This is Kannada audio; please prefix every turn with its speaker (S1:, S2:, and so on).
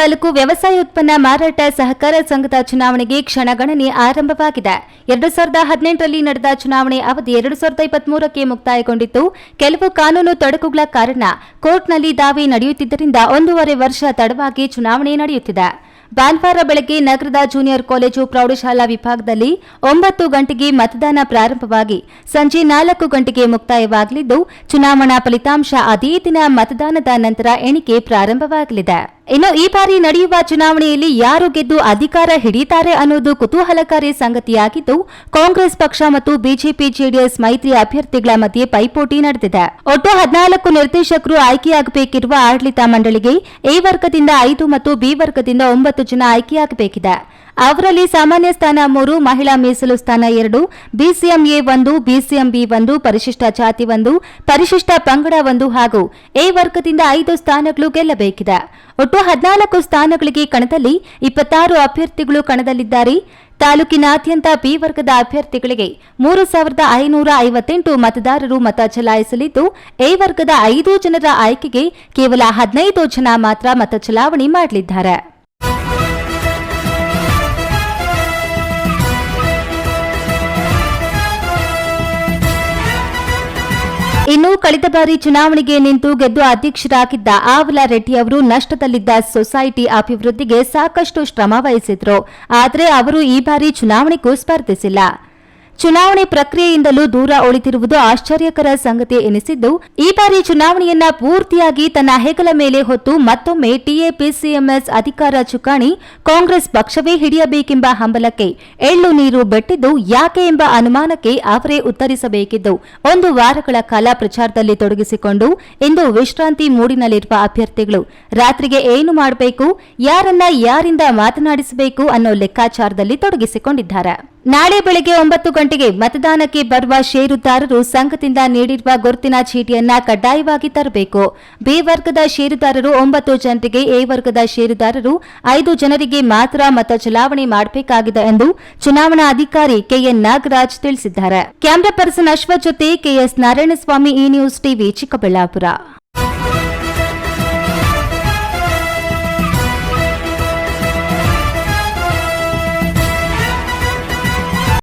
S1: ತಾಲೂಕು ವ್ಯವಸಾಯ ಉತ್ಪನ್ನ ಮಾರಾಟ ಸಹಕಾರ ಸಂಘದ ಚುನಾವಣೆಗೆ ಕ್ಷಣಗಣನೆ ಆರಂಭವಾಗಿದೆ. ಎರಡು ಸಾವಿರದ ಹದಿನೆಂಟರಲ್ಲಿ ನಡೆದ ಚುನಾವಣೆ ಅವಧಿ ಎರಡು ಸಾವಿರದ ಇಪ್ಪತ್ಮೂರಕ್ಕೆ ಮುಕ್ತಾಯಗೊಂಡಿತ್ತು ಕೆಲವು ಕಾನೂನು ತೊಡಕುಗಳ ಕಾರಣ ಕೋರ್ಟ್ನಲ್ಲಿ ದಾವೆ ನಡೆಯುತ್ತಿದ್ದರಿಂದ ಒಂದೂವರೆ ವರ್ಷ ತಡವಾಗಿ ಚುನಾವಣೆ ನಡೆಯುತ್ತಿದೆ. ಭಾನುವಾರ ಬೆಳಗ್ಗೆ ನಗರದ ಜೂನಿಯರ್ ಕಾಲೇಜು ಪ್ರೌಢಶಾಲಾ ವಿಭಾಗದಲ್ಲಿ ಒಂಬತ್ತು ಗಂಟೆಗೆ ಮತದಾನ ಪ್ರಾರಂಭವಾಗಿ ಸಂಜೆ ನಾಲ್ಕು ಗಂಟೆಗೆ ಮುಕ್ತಾಯವಾಗಲಿದ್ದು, ಚುನಾವಣಾ ಫಲಿತಾಂಶ ಅದೇ ದಿನ ಮತದಾನದ ನಂತರ ಎಣಿಕೆ ಪ್ರಾರಂಭವಾಗಲಿದೆ. ಇನ್ನು ಈ ಬಾರಿ ನಡೆಯುವ ಚುನಾವಣೆಯಲ್ಲಿ ಯಾರು ಗೆದ್ದು ಅಧಿಕಾರ ಹಿಡಿತಾರೆ ಅನ್ನೋದು ಕುತೂಹಲಕಾರಿ ಸಂಗತಿಯಾಗಿದ್ದು, ಕಾಂಗ್ರೆಸ್ ಪಕ್ಷ ಮತ್ತು ಬಿಜೆಪಿ ಜೆಡಿಎಸ್ ಮೈತ್ರಿ ಅಭ್ಯರ್ಥಿಗಳ ಮಧ್ಯೆ ಪೈಪೋಟಿ ನಡೆದಿದೆ. ಒಟ್ಟು ಹದಿನಾಲ್ಕು ನಿರ್ದೇಶಕರು ಆಯ್ಕೆಯಾಗಬೇಕಿರುವ ಆಡಳಿತ ಮಂಡಳಿಗೆ ಎ ವರ್ಗದಿಂದ ಐದು ಮತ್ತು ಬಿ ವರ್ಗದಿಂದ ಒಂಬತ್ತು ಜನ ಆಯ್ಕೆಯಾಗಬೇಕಿದೆ. ಅವರಲ್ಲಿ ಸಾಮಾನ್ಯ ಸ್ಥಾನ ಮೂರು, ಮಹಿಳಾ ಮೀಸಲು ಸ್ಥಾನ ಎರಡು ಬಿಸಿಎಂಎ ಒಂದು ಬಿಸಿಎಂಬಿ ಒಂದು, ಪರಿಶಿಷ್ಟ ಜಾತಿ ಒಂದು, ಪರಿಶಿಷ್ಟ ಪಂಗಡ ಒಂದು ಹಾಗೂ ಎ ವರ್ಗದಿಂದ ಐದು ಸ್ಥಾನಗಳು ಗೆಲ್ಲಬೇಕಿದೆ. ಒಟ್ಟು ಹದಿನಾಲ್ಕು ಸ್ಥಾನಗಳಿಗೆ ಕಣದಲ್ಲಿ ಇಪ್ಪತ್ತಾರು ಅಭ್ಯರ್ಥಿಗಳು ಕಣದಲ್ಲಿದ್ದಾರೆ. ತಾಲೂಕಿನಾದ್ಯಂತ ಬಿ ವರ್ಗದ ಅಭ್ಯರ್ಥಿಗಳಿಗೆ ಮೂರು ಸಾವಿರದ ಐನೂರ ಐವತ್ತೆಂಟು ಮತದಾರರು ಮತ ಚಲಾಯಿಸಲಿದ್ದು ಎ ವರ್ಗದ ಐದು ಜನರ ಆಯ್ಕೆಗೆ ಕೇವಲ ಹದಿನೈದು ಜನ ಮಾತ್ರ ಮತ ಚಲಾವಣೆ ಮಾಡಲಿದ್ದಾರೆ. ಇನ್ನು ಕಳೆದ ಬಾರಿ ಚುನಾವಣೆಗೆ ನಿಂತು ಗೆದ್ದು ಅಧ್ಯಕ್ಷರಾಗಿದ್ದ ಆವಲ ರೆಡ್ಡಿ ಅವರು ನಷ್ಟದಲ್ಲಿದ್ದ ಸೊಸೈಟಿ ಅಭಿವೃದ್ಧಿಗೆ ಸಾಕಷ್ಟು ಶ್ರಮ ವಹಿಸಿದ್ರು. ಆದರೆ ಅವರು ಈ ಬಾರಿ ಚುನಾವಣೆಗೂ ಸ್ಪರ್ಧಿಸಿಲ್ಲ. ಚುನಾವಣೆ ಪ್ರಕ್ರಿಯೆಯಿಂದಲೂ ದೂರ ಉಳಿದಿರುವುದು ಆಶ್ಚರ್ಯಕರ ಸಂಗತಿ ಎನಿಸಿದ್ದು, ಈ ಬಾರಿ ಚುನಾವಣೆಯನ್ನ ಪೂರ್ತಿಯಾಗಿ ತನ್ನ ಹೆಗಲ ಮೇಲೆ ಹೊತ್ತು ಮತ್ತೊಮ್ಮೆ ಟಿಎಪಿಸಿಎಂಎಸ್ ಅಧಿಕಾರ ಚುಕಾಣಿ ಕಾಂಗ್ರೆಸ್ ಪಕ್ಷವೇ ಹಿಡಿಯಬೇಕೆಂಬ ಹಂಬಲಕ್ಕೆ ಎಳ್ಳು ನೀರು ಬೆಟ್ಟಿದ್ದು ಯಾಕೆ ಎಂಬ ಅನುಮಾನಕ್ಕೆ ಅವರೇ ಉತ್ತರಿಸಬೇಕಿದ್ದು. ಒಂದು ವಾರಗಳ ಕಾಲ ಪ್ರಚಾರದಲ್ಲಿ ತೊಡಗಿಸಿಕೊಂಡು ಇಂದು ವಿಶ್ರಾಂತಿ ಮೂಡಿನಲ್ಲಿರುವ ಅಭ್ಯರ್ಥಿಗಳು, ರಾತ್ರಿಗೆ ಏನು ಮಾಡಬೇಕು, ಯಾರನ್ನ ಯಾರಿಂದ ಮಾತನಾಡಿಸಬೇಕು ಅನ್ನೋ ಲೆಕ್ಕಾಚಾರದಲ್ಲಿ ತೊಡಗಿಸಿಕೊಂಡಿದ್ದಾರೆ. ನಾಳೆ ಬೆಳಗ್ಗೆ ಒಂಬತ್ತು ಗಂಟೆಗೆ ಮತದಾನಕ್ಕೆ ಬರುವ ಷೇರುದಾರರು ಸಂಘದಿಂದ ನೀಡಿರುವ ಗುರುತಿನ ಚೀಟಿಯನ್ನ ಕಡ್ಡಾಯವಾಗಿ ತರಬೇಕು. ಬಿ ವರ್ಗದ ಷೇರುದಾರರು ಒಂಬತ್ತು ಜನರಿಗೆ, ಎ ವರ್ಗದ ಷೇರುದಾರರು ಐದು ಜನರಿಗೆ ಮಾತ್ರ ಮತ ಚಲಾವಣೆ ಮಾಡಬೇಕಾಗಿದೆ ಎಂದು ಚುನಾವಣಾ ಅಧಿಕಾರಿ ಕೆಎನ್ ನಾಗರಾಜ್ ತಿಳಿಸಿದ್ದಾರೆ. ಕ್ಯಾಮರಾ ಪರ್ಸನ್ ಅಶ್ವಥ್ ಜೊತೆ K S Narayanaswamy, E news TV Chikkaballapur.